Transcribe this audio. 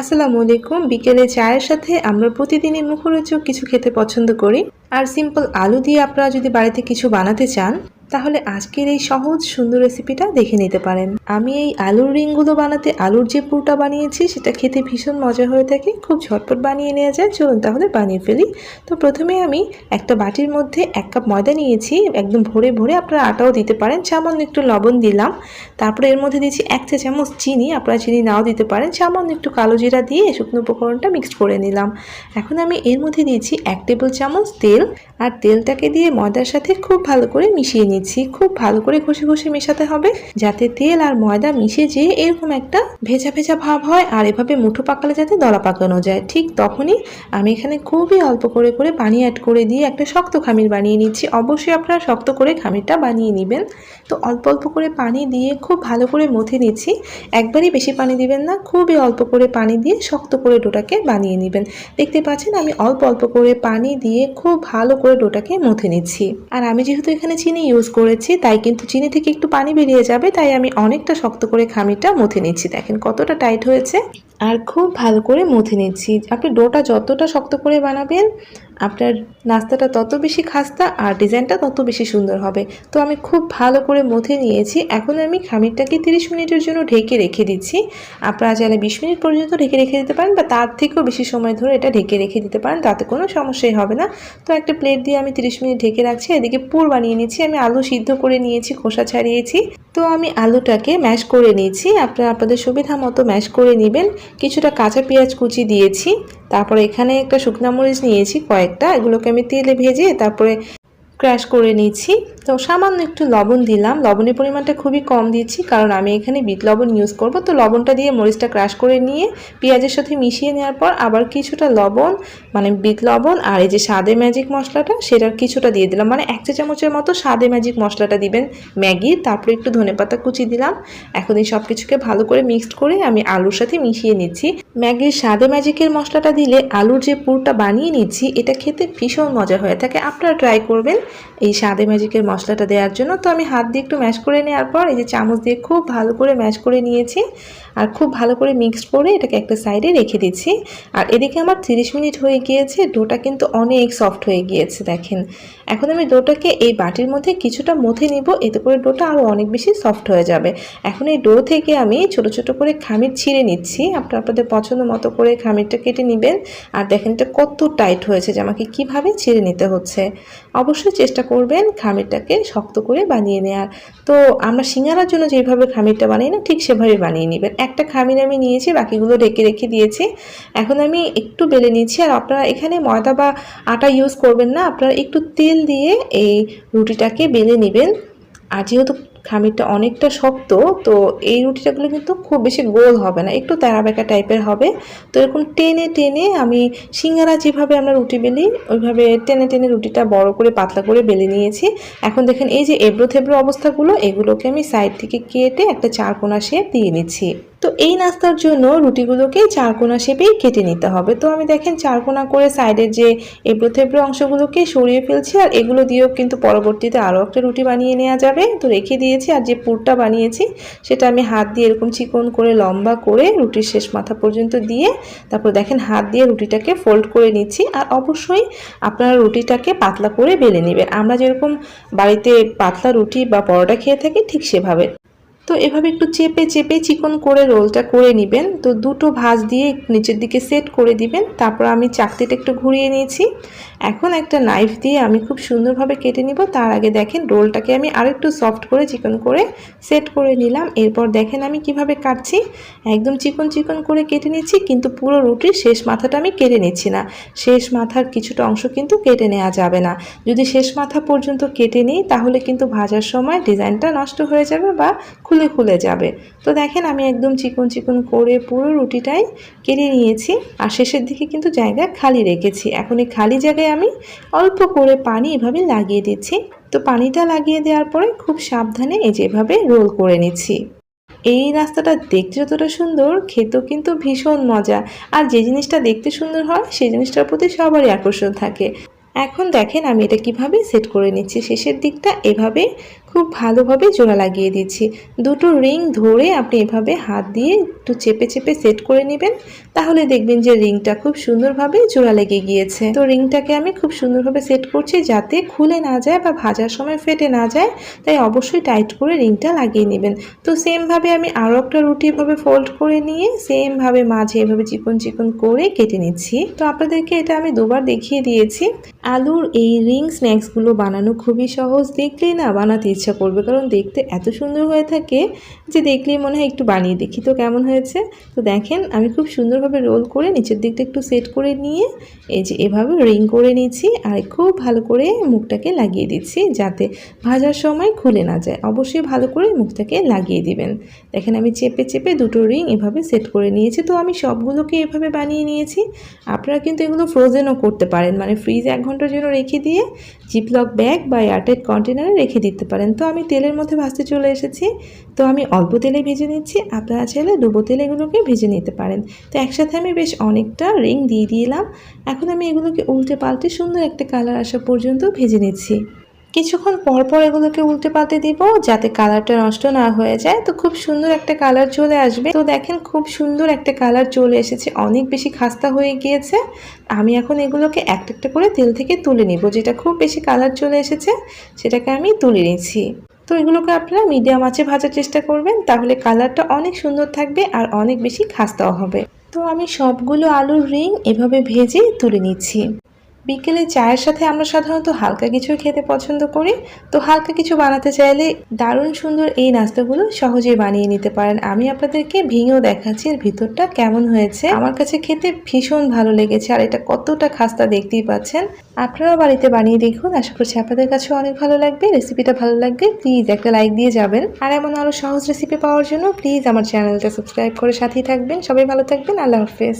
আসসালামু আলাইকুম। বিকেলে চায়ের সাথে আমরা প্রতিদিনই মুখরোচক কিছু খেতে পছন্দ করি। আর সিম্পল আলু দিয়ে আপনারা যদি বাড়িতে কিছু বানাতে চান, তাহলে আজকের এই সহজ সুন্দর রেসিপিটা দেখে নিতে পারেন। আমি এই আলুর রিংগুলো বানাতে আলুর যে পুরটা বানিয়েছি, সেটা খেতে ভীষণ মজা হয়ে থাকে। খুব ঝটপট বানিয়ে নেওয়া যায়। চলুন তাহলে বানিয়ে ফেলি। তো প্রথমে আমি একটা বাটির মধ্যে এক কাপ ময়দা নিয়েছি। একদম ভরে ভরে আপনারা আটাও দিতে পারেন। সামান্য একটু লবণ দিলাম। তারপরে এর মধ্যে দিয়েছি এক চা চামচ চিনি। আপনারা চিনি নাও দিতে পারেন। সামান্য একটু কালো জিরা দিয়ে শুকনো উপকরণটা মিক্সড করে নিলাম। এখন আমি এর মধ্যে দিয়েছি এক টেবিল চামচ তেল। আর তেলটাকে দিয়ে ময়দার সাথে খুব ভালো করে মিশিয়ে নিচ্ছি। খুব ভালো করে ঘষে ঘষে মেশাতে হবে যাতে তেল আর ময়দা মিশে যেয়ে এরকম একটা ভেজা ভেজা ভাব হয় আর এভাবে মুঠো পাকালে যাতে দলা পাকানো যায়। ঠিক তখনই আমি এখানে খুবই অল্প করে করে পানি অ্যাড করে দিয়ে একটা শক্ত খামির বানিয়ে নিচ্ছি। অবশ্যই আপনারা শক্ত করে খামিরটা বানিয়ে নেবেন। তো অল্প অল্প করে পানি দিয়ে খুব ভালো করে মথে নিচ্ছি। একবারই বেশি পানি দিবেন না, খুবই অল্প করে পানি দিয়ে শক্ত করে ডোটাকে বানিয়ে নেবেন। দেখতে পাচ্ছেন আমি অল্প অল্প করে পানি দিয়ে খুব ভালো করে ডোটাকে মুথে নিচ্ছি। আর আমি যেহেতু এখানে চিনি ইউজ করেছি, তাই কিন্তু চিনি থেকে একটু পানি বেরিয়ে যাবে, তাই আমি অনেকটা শক্ত করে খামিটা মুথে নিচ্ছি। দেখেন কতটা টাইট হয়েছে। আর খুব ভালো করে মুথে নিচ্ছি। আপনি ডোটা যতটা শক্ত করে বানাবেন আপনার নাস্তাটা তত বেশি খাস্তা আর ডিজাইনটা তত বেশি সুন্দর হবে। তো আমি খুব ভালো করে মথে নিয়েছি। এখন আমি খামিরটাকে তিরিশ মিনিটের জন্য ঢেকে রেখে দিচ্ছি। আপনারা চাইলে বিশ মিনিট পর্যন্ত ঢেকে রেখে দিতে পারেন বা তার থেকেও বেশি সময় ধরে এটা ঢেকে রেখে দিতে পারেন, তাতে কোনো সমস্যাই হবে না। তো একটা প্লেট দিয়ে আমি তিরিশ মিনিট ঢেকে রাখছি। এদিকে পুর বানিয়ে নিচ্ছি। আমি আলু সিদ্ধ করে নিয়েছি, খোসা ছাড়িয়েছি। তো আমি আলুটাকে ম্যাশ করে নিয়েছি আপনারা আপনাদের সুবিধা মতো ম্যাশ করে নেবেন। কিছুটা কাঁচা পেঁয়াজ কুচি দিয়েছি। তারপরে এখানে একটা শুকনা মরিচ নিয়েছি কয়েকটা, এগুলোকে আমি তেলে ভেজে তারপরে ক্র্যাশ করে নিয়েছি তো সামান্য একটু লবণ দিলাম, লবণের পরিমাণটা খুবই কম দিয়েছি কারণ আমি এখানে বিট লবণ ইউজ করব। তো লবণটা দিয়ে মরিচটা ক্র্যাশ করে নিয়ে পেঁয়াজের সাথে মিশিয়ে নেওয়ার পর আবার কিছুটা লবণ মানে বিট লবণ আর এই যে স্বাদে ম্যাজিক মশলাটা সেটার কিছুটা দিয়ে দিলাম। মানে এক চা চামচের মতো স্বাদে ম্যাজিক মশলাটা দিবেন ম্যাগির তারপরে একটু ধনেপাতা কুচি দিলাম। এখন এই সব কিছুকে ভালো করে মিক্সড করে আমি আলুর সাথে মিশিয়ে নিচ্ছি। ম্যাগির স্বাদে ম্যাজিকের মশলাটা দিলে আলুর যে পুরটা বানিয়ে নিচ্ছি, এটা খেতে ভীষণ মজা হয়ে থাকে। আপনারা ট্রাই করবেন এই স্বাদে ম্যাজিকের মশলাটা দেওয়ার জন্য। তো আমি হাত দিয়ে একটু ম্যাশ করে নেওয়ার পর এই যে চামচ দিয়ে খুব ভালো করে ম্যাশ করে নিয়েছি। আর খুব ভালো করে মিক্সড করে এটাকে একটা সাইডে রেখে দিচ্ছি। আর এদিকে আমার 30 মিনিট হয়ে গিয়েছে, ডোটা কিন্তু অনেক সফট হয়ে গিয়েছে, দেখেন। এখন আমি ডোটাকে এই বাটির মধ্যে কিছুটা মথে নিব, এতে করে ডোটা আরও অনেক বেশি সফট হয়ে যাবে। এখন এই ডো থেকে আমি ছোট ছোট করে খামির ছিঁড়ে নিচ্ছি। আপনার আপনাদের পছন্দ মতো করে খামিরটা কেটে নেবেন। আর দেখেন এটা কত টাইট হয়েছে যে আমাকে কীভাবে ছিঁড়ে নিতে হচ্ছে। অবশ্যই চেষ্টা করবেন খামিরটাকে শক্ত করে বানিয়ে নেওয়ার তো আমরা সিঙ্গারার জন্য যেভাবে খামিরটা বানাই না, ঠিক সেভাবে বানিয়ে নেবেন। একটা খামির আমি নিয়েছি, বাকিগুলো ঢেকে রেখে দিয়েছি। এখন আমি একটু বেলে নিচ্ছি। আর আপনারা এখানে ময়দা বা আটা ইউজ করবেন না। আপনারা একটু তেল দিয়ে এই রুটিটাকে বেলে নেবেন। আর যেহেতু খামিরটা অনেকটা শক্ত, তো এই রুটিটাগুলো কিন্তু খুব বেশি গোল হবে না। একটু তেরা বেঁকা টাইপের হবে। তো এরকম টেনে টেনে আমি সিঙ্গারা যেভাবে আমরা রুটি বেলি, ওইভাবে টেনে টেনে রুটিটা বড় করে, পাতলা করে বেলে নিয়েছি। এখন দেখেন এই যে এবড়ো থেবড়ো অবস্থাগুলো, এগুলোকে আমি সাইড থেকে কেটে একটা চারকোনা শেপ দিয়ে নিচ্ছি। তো এই নাস্তার জন্য রুটিগুলোকে চারকোনা শেপেই কেটে নিতে হবে। তো আমি দেখেন চারকোনা করে সাইডের যে এবড়ো থেবড়ো অংশগুলোকে সরিয়ে ফেলছি আর এগুলো দিয়েও কিন্তু পরবর্তীতে আরও একটা রুটি বানিয়ে নেওয়া যাবে। তো রেখে দিয়েছি আর যে পুরটা বানিয়েছি সেটা আমি হাত দিয়ে এরকম চিকন করে লম্বা করে রুটির শেষ মাথা পর্যন্ত দিয়ে তারপর দেখেন হাত দিয়ে রুটিটাকে ফোল্ড করে নিচ্ছি আর অবশ্যই আপনারা রুটিটাকে পাতলা করে বেলে নেবেন। আমরা যেরকম বাড়িতে পাতলা রুটি বা পরোটা খেয়ে থাকি ঠিক সেভাবে। তো এভাবে একটু চেপে চেপে চিকন করে রোলটা করে নেবেন। তো দুটো ভাঁজ দিয়ে নিচের দিকে সেট করে দিবেন। তারপর আমি চাকতিটা একটু ঘুরিয়ে নিয়েছি। এখন একটা নাইফ দিয়ে আমি খুব সুন্দরভাবে কেটে নিব। তার আগে দেখেন রোলটাকে আমি আরেকটু সফট করে, চিকন করে সেট করে নিলাম। এরপর দেখেন আমি কীভাবে কাটছি। একদম চিকন চিকন করে কেটে নিচ্ছি, কিন্তু পুরো রুটির শেষ মাথাটা আমি কেটে নিচ্ছি না। শেষ মাথার কিছুটা অংশ কিন্তু কেটে নেওয়া যাবে না। যদি শেষ মাথা পর্যন্ত কেটে নিই, তাহলে কিন্তু ভাজার সময় ডিজাইনটা নষ্ট হয়ে যাবে বা খুলে খুলে যাবে। তো দেখেন আমি একদম চিকন চিকন করে পুরো রুটিটাই কেটে নিয়েছি। আর শেষের দিকে কিন্তু জায়গা খালি রেখেছি। এখন এই খালি জায়গায় আমি অল্প করে পানি এভাবে লাগিয়ে দিচ্ছি। তো পানিটা লাগিয়ে দেওয়ার পরে খুব সাবধানে এই যেভাবে রোল করে নিচ্ছি। এই রাস্তাটা দেখতে যতটা সুন্দর, খেতেও কিন্তু ভীষণ মজা। আর যে জিনিসটা দেখতে সুন্দর হয়, সেই জিনিসটার প্রতি সবারই আকর্ষণ থাকে। এখন দেখেন আমি এটা কীভাবে সেট করে নিচ্ছি। শেষের দিকটা এভাবে খুব ভালোভাবে জোড়া লাগিয়ে দিচ্ছি। দুটো রিং ধরে আপনি এভাবে হাত দিয়ে একটু চেপে চেপে সেট করে নেবেন, তাহলে দেখবেন যে রিংটা খুব সুন্দরভাবে জোড়া লেগে গিয়েছে। তো রিংটাকে আমি খুব সুন্দরভাবে সেট করছি যাতে খুলে না যায় বা ভাজার সময় ফেটে না যায়, তাই অবশ্যই টাইট করে রিংটা লাগিয়ে নেবেন। তো সেমভাবে আমি আরও একটা রুটি এভাবে ফোল্ড করে নিয়ে সেমভাবে মাঝে এভাবে চিকন চিকন করে কেটে নিচ্ছি। তো আপনাদেরকে এটা আমি দুবার দেখিয়ে দিয়েছি। আলুর এই রিং স্ন্যাক্সগুলো বানানো খুবই সহজ দেখলেই না বানাতে ইচ্ছা করবে। কারণ দেখতে এত সুন্দর হয়ে থাকে যে দেখলেই মনে হয় একটু বানিয়ে দেখি। তো কেমন হয়েছে? তো দেখেন, আমি খুব সুন্দরভাবে রোল করে নিচের দিকটা একটু সেট করে নিয়ে এই যে এভাবে রিং করে নিচ্ছি আর খুব ভালো করে মুখটাকে লাগিয়ে দিচ্ছি যাতে ভাজার সময় খুলে না যায়। অবশ্যই ভালো করে মুখটাকে লাগিয়ে দিবেন। দেখেন, আমি চেপে চেপে দুটো রিং এভাবে সেট করে নিয়েছি। তো আমি সবগুলোকে এভাবে বানিয়ে নিয়েছি। আপনারা কিন্তু এগুলো ফ্রোজেনও করতে পারেন। মানে ফ্রিজ এক ঘণ্টার জন্য রেখে দিয়ে জিপলক ব্যাগ বা এয়ারটাইট কন্টেনারে রেখে দিতে পারেন। তো আমি তেলের মধ্যে ভাজতে চলে এসেছি। তো আমি অল্প তেলে ভেজে নিচ্ছি। আপনারা চাইলে ডুবো তেলে এগুলোকে ভেজে নিতে পারেন। তো একসাথে আমি বেশ অনেকটা রিং দিয়ে দিলাম। এখন আমি এগুলোকে উল্টে পাল্টে সুন্দর একটা কালার আসা পর্যন্ত ভেজে নিচ্ছি। কিছুক্ষণ পর পর এগুলোকে উল্টে পাল্টে দিব, যাতে কালারটা নষ্ট না হয়ে যায়। তো খুব সুন্দর একটা কালার চলে আসবে। তো দেখেন, খুব সুন্দর একটা কালার চলে এসেছে। অনেক বেশি খাস্তা হয়ে গিয়েছে। আমি এখন এগুলোকে একটা একটা করে তেল থেকে তুলে নিব। যেটা খুব বেশি কালার চলে এসেছে, সেটাকে আমি তুলে নিচ্ছি। তো এগুলোকে আপনারা মিডিয়াম আঁচে ভাজার চেষ্টা করবেন, তাহলে কালারটা অনেক সুন্দর থাকবে আর অনেক বেশি খাস্তাও হবে। তো আমি সবগুলো আলুর রিং এভাবে ভেজে তুলে নিচ্ছি। বিকেলে চায়ের সাথে আমরা সাধারণত হালকা কিছু খেতে পছন্দ করি। তো হালকা কিছু বানাতে চাইলে দারুণ সুন্দর এই নাস্তাগুলো সহজেই বানিয়ে নিতে পারেন। আমি আপনাদেরকে ভেঙেও দেখাচ্ছি এর ভিতরটা কেমন হয়েছে। আমার কাছে খেতে ভীষণ ভালো লেগেছে আর এটা কতটা খাস্তা দেখতেই পাচ্ছেন। আপনারাও বাড়িতে বানিয়ে দেখুন। আশা করছি আপনাদের কাছে অনেক ভালো লাগবে। রেসিপিটা ভালো লাগবে প্লিজ একটা লাইক দিয়ে যাবেন। আর এমন আরও সহজ রেসিপি পাওয়ার জন্য প্লিজ আমার চ্যানেলটা সাবস্ক্রাইব করে সাথেই থাকবেন। সবাই ভালো থাকবেন। আল্লাহ হাফেজ।